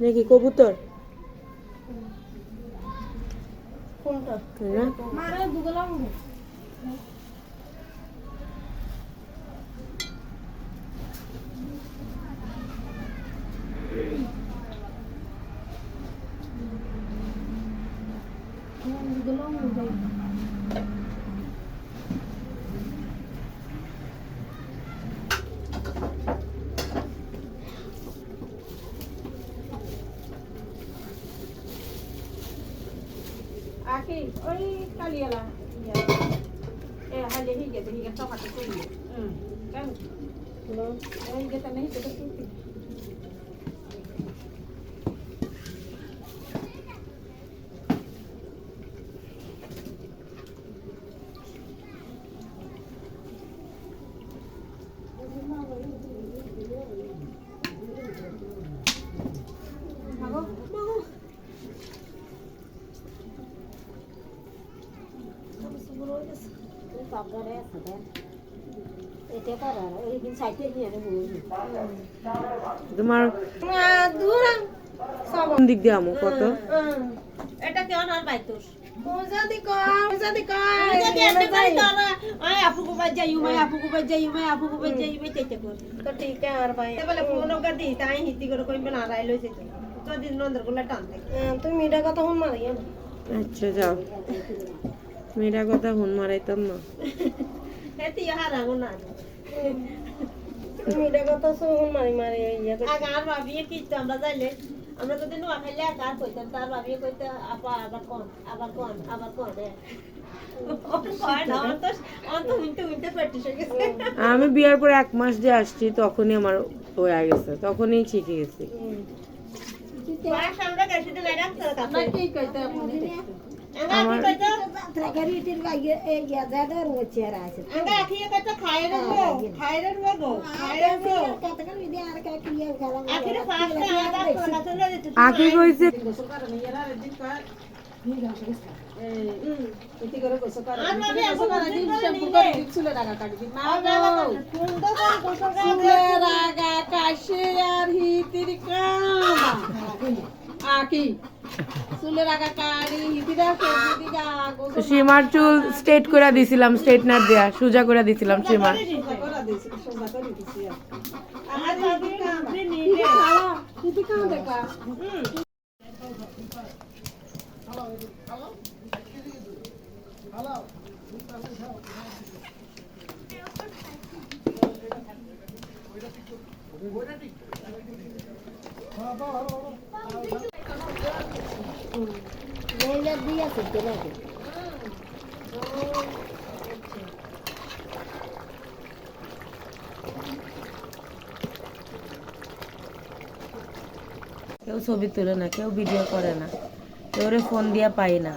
নাকি কবুতর? কোনটা? না মারা দুগলা Aki, oi calía la. Eh, hale higa, te higa toma tu cuyo. Mm. Kan? No. Eh, higa tan higa, te. তোমার দিক দিয়ে আমো? কত? এটা কেমন আর বাইতুস তুমি মিঠা কথা আচ্ছা যাও। মেয়েরা কথা হুন মারাইতাম না। হেতি হারাঙ্গ না। তুমি মিঠা কথা শুন মারি মারি করে আগে আর ভাবিয়ে কি আমরা যাইলে আমরা যদি নোয়া খাইলে আর কইতাম তার ভাবিয়ে কইতে আপা আবার কোন আবার কোন আবার কোন রে কয় না অন্ত অন্ত উইনতে উইনতে প্র্যাকটিস গেছে। আমি বিয়ার পরে এক মাস যে আসছি তখনই আমার হয়ে গেছে তখনই শিখে গেছি। দিতে আকি কইছে আকি সীমার চুল স্ট্রেট করে দিছিলাম স্ট্রেটনার দেয়া সোজা করে দিছিলাম সীমার। ভাবি আপনি নিয়ে হিতি কাম দেখা লেজার দিয়ে আছে নাকি কেউ ছবি তোলে না কেউ ভিডিও করে না। কেউ ফোন দিয়া পাই না।